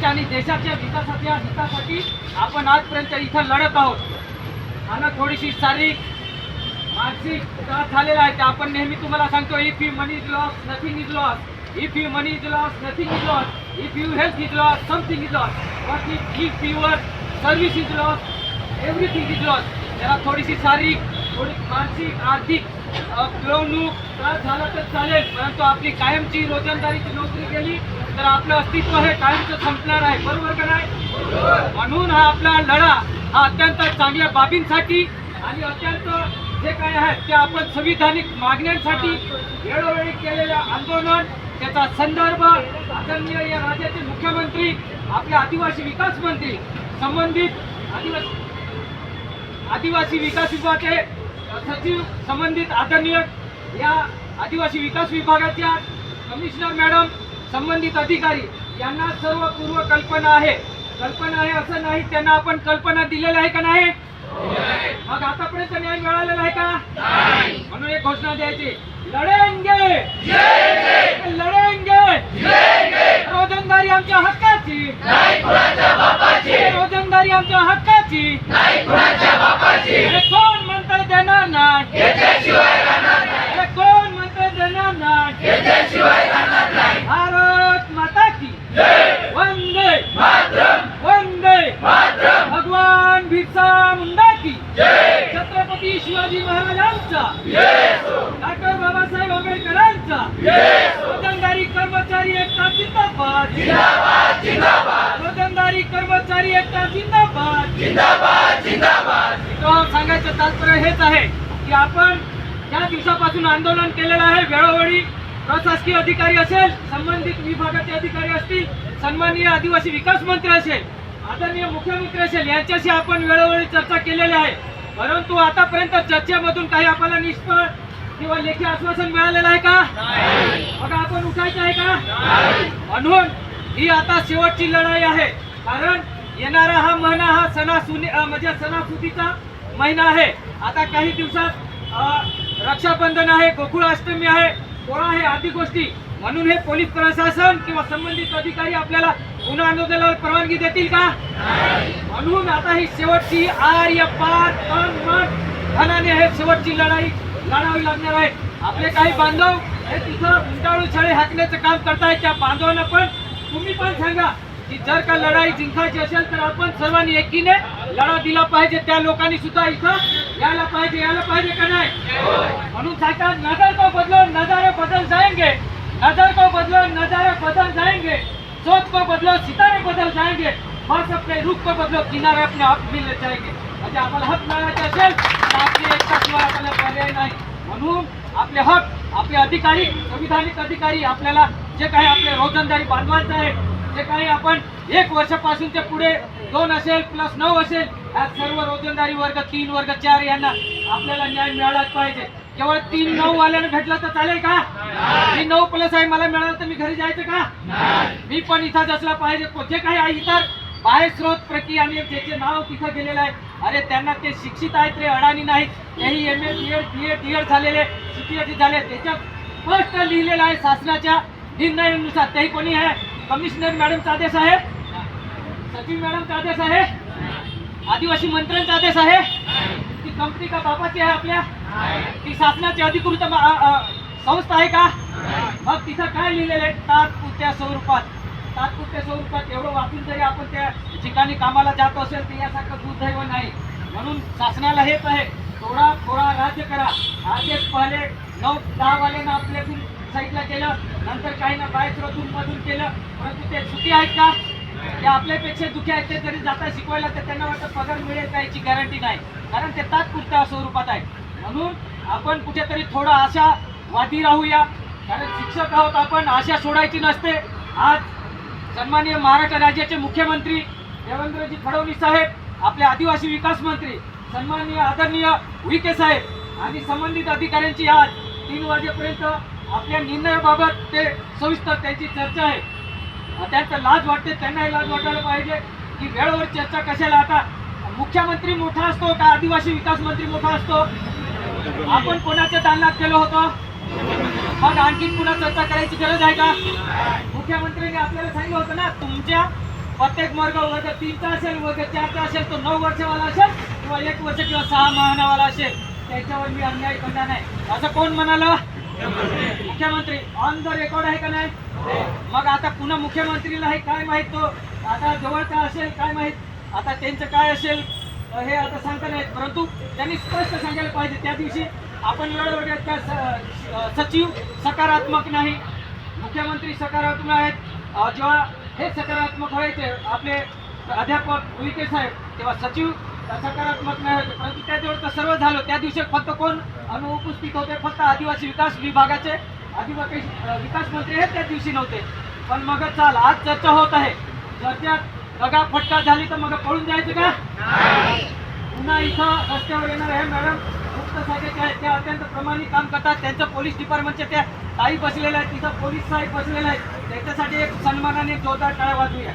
समाजाच्या आणि देशाच्या विकासाच्या हितासाठी आपण आजपर्यंत इथं लढत आहोत. आणि थोडीशी शारीरिक मानसिक त्रास झालेला आहे. आपण नेहमी तुम्हाला सांगतो if you money is loss nothing is loss if you money is loss nothing is loss if you health is loss something is loss but if if your service is loss everything is loss त्याला थोडीशी शारीरिक थोडी मानसिक आर्थिक पिळवणूक त्रास झाला तर चालेल. परंतु आपली कायमची रोजंदारीची नोकरी गेली तर आपलं अस्तित्व हे कायमचं संपणार आहे बरोबर का नाही? म्हणून हा आपला लढा हा अत्यंत चांगल्या बाबींसाठी आणि अत्यंत जे काय आहे ते आपण संविधानिक मागण्यांसाठी वेळोवेळी केलेलं आंदोलन त्याचा संदर्भ आदरणीय या राज्याचे मुख्यमंत्री आपले आदिवासी विकास मंत्री संबंधित आदिवासी आदिवासी विकास विभागाचे सचिव संबंधित आदरणीय या आदिवासी विकास विभागाच्या कमिशनर मॅडम संबंधित अधिकारी यांना सर्व पूर्व कल्पना आहे. कल्पना आहे असं नाही त्यांना आपण कल्पना दिलेल्या आहे का नाही? मग आतापर्यंत न्याय मिळालेला आहे का? म्हणून एक घोषणा द्यायची. लढेंगे! लढेंगे! रोजंदारी आमच्या हक्काची! रोजंदारी आमच्या हक्काची! कोण म्हणतं देणार नाही अरे कोण म्हणतं देणार नाही भारत माता की वंदे वंदे भगवान बिरसा मुंडा की छत्रपती शिवाजी महाराजांचा डॉक्टर बाबासाहेब आंबेडकरांचा रोजंदारी कर्मचारी एकता जिंदाबाद रोजंदारी कर्मचारी एकता जिंदाबाद. मित्रांनो, सांगायचं तात्पर्य हेच आहे की आपण ज्या दिवसापासून आंदोलन केलेलं आहे वेळोवेळी प्रशासकीय अधिकारी असेल संबंधित विभागाचे अधिकारी असतील सन्माननीय आदिवासी विकास मंत्री असेल आदरणीय मुख्यमंत्री असेल यांच्याशी आपण वेळोवेळी चर्चा केलेली आहे. परंतु आतापर्यंत चर्चेमधून काही आपल्याला निष्फळ किंवा लेखी आश्वासन मिळालेलं आहे का? मग आपण उठायचं आहे का? म्हणून ही आता शेवटची लढाई आहे. कारण येणारा हा महिना हा सणासुनी अ, म्हणजे सणासुदीचा महिना आहे. आता काही दिवसात रक्षाबंधन आहे गोकुळाष्टमी आहे पोळा आहे आदी गोष्टी. म्हणून हे पोलीस प्रशासन किंवा संबंधित अधिकारी आपल्याला गुन्हा आंदोलनाला परवानगी देतील का? म्हणून आता ही शेवटची आर्य पार तन मन धनाने हे शेवटची लढाई लढावी लागणार आहे. आपले काही बांधव हे तिथं उंटाळू छळे हाकण्याचं काम करतायत. त्या बांधवांना पण तुम्ही पण सांगा की जर का लढाई जिंकायची असेल तर आपण सर्वांनी एकीने लढा दिला पाहिजे. त्या लोकांनी सुद्धा इथं यायला पाहिजे. यायला पाहिजे का नाही? म्हणून सांगतात नजर को बदलो नजारे बदल जाएंगे नजर को बदलो नजारे बदल जाएंगे सोच को बदलो सितारे बदल जाएंगे बस अपने रुख को बदलो किनारे अपने आप मिल जाएंगे म्हणजे आम्हाला हक मिळायचे असेल तर आपली आपल्याला पर्याय नाही. म्हणून आपले हक आपले अधिकारी संविधानिक अधिकारी आपल्याला जे काही आपले रोजंदारी बांधवांचं आहे जे काही आपण एक वर्षापासूनच्या पुढे दोन असेल प्लस नऊ असेल या सर्व रोजंदारी वर्ग तीन वर्ग चार यांना आपल्याला न्याय मिळालाच पाहिजे. केवळ तीन नऊ वाल्यानं भेटलं तर चालेल का? मी नऊ प्लस आहे मला मिळालं तर मी घरी जायचं का? मी पण इथंच असला पाहिजे जे काही इतर बाह्य स्रोत प्रक्रिया आणि ज्याचे नाव तिथं गेलेलं आहे अरे त्यांना ते शिक्षित आहेत रे अडाणी नाहीत. तेही M A B Ed B Ed D Ed झालेले सी झाले. त्याच्यात स्पष्ट लिहिलेलं आहे शासनाच्या निर्णयानुसार. तेही कोणी आहे? कमिशनर मॅडमचा आदेश आहे? सचिव मॅडमचा आदेश आहे? आदिवासी मंत्र्यांचा आदेश आहे? ती कंपनी का बापाची आहे आपल्या? ती शासनाची अधिकृत संस्था आहे का? मग तिथं काय लिहिलेलं आहे? तात्पुरत्या स्वरूपात. तात्पुरत्या स्वरूपात एवढं वाचून जरी आपण त्या ठिकाणी कामाला जात असेल तर यासारखं दुर्दैव नाही. म्हणून शासनाला हेच आहे थोडा थोडा राज्य करा. आधीच पहिले नऊ दहा वाल्यानं आपल्यातून साईडला केलं नंतर काही ना बाहेर मधून केलं परंतु ते सुखी आहेत का? ते आपल्यापेक्षा दुखी आहेत ते जरी जाता शिकवायला तर त्यांना वाटतं पगार मिळेल का याची गॅरंटी नाही. कारण ते तात्पुरत्या स्वरूपात आहे म्हणून आपण कुठेतरी थोडा आशा वादी राहूया. कारण शिक्षक आहोत आपण आशा सोडायची नसते. आज सन्माननीय महाराष्ट्र राज्याचे मुख्यमंत्री देवेंद्रजी फडणवीस साहेब आपले आदिवासी विकास मंत्री सन्माननीय आदरणीय विके साहेब आणि संबंधित अधिकाऱ्यांची आज तीन वाजेपर्यंत आपल्या निर्णयाबाबत ते सविस्तर त्यांची चर्चा आहे. त्यांचं लाज वाटते त्यांनाही लाज वाटायला पाहिजे की वेळेवर चर्चा कशाला आता मुख्यमंत्री मोठा असतो का आदिवासी विकास मंत्री मोठा असतो? आपण कोणाच्या दालनात केलं होतो? मग आणखी पुन्हा चर्चा करायची गरज आहे का? मुख्यमंत्र्यांनी आपल्याला सांगितलं होतं ना तुमच्या प्रत्येक वर्ग वर्ग तीनचा असेल वर्ग चारचा असेल तो नऊ वर्षवाला असेल किंवा एक वर्ष किंवा सहा महिनावाला असेल त्याच्यावर मी अन्याय करणार नाही. असं कोण म्हणालं? मुख्यमंत्री. ऑन द रेकॉर्ड आहे का नाही? मग आता पुन्हा मुख्यमंत्रीला हे काय माहीत तो? आता जवळचा असेल काय माहीत? आता त्यांचं काय असेल? हे आता सांगता नाही परंतु त्यांनी स्पष्ट सांगायला पाहिजे त्या दिवशी आपण वेळोवेळी त्या स- अ, सचिव सकारात्मक नाही. मुख्यमंत्री सकारात्मक आहेत. जेव्हा हे सकारात्मक व्हायचे आपले अध्यापक उईके साहेब तेव्हा सचिव सकारात्मक नाही होते परंतु त्या दिवस तर सर्व झालं. त्या दिवशी फक्त कोण अनुपस्थित होते? फक्त आदिवासी विकास विभागाचे आदिवासी विकास मंत्री हे त्या दिवशी नव्हते. पण मग चाल आज चर्चा होत आहे. चर्चेत दगा फटका झाली तर मग पळून जायचं का? पुन्हा इथं रस्त्यावर येणार आहे मॅडम. मुक्त साहेब आहेत त्या अत्यंत प्रमाणित काम करतात त्यांच्या पोलीस डिपार्टमेंटच्या त्या ताई बसलेल्या आहेत तिथं पोलीस साहेब बसलेले आहेत. त्याच्यासाठी एक सन्मानाने जोरदार टाळ्या वाजवूया.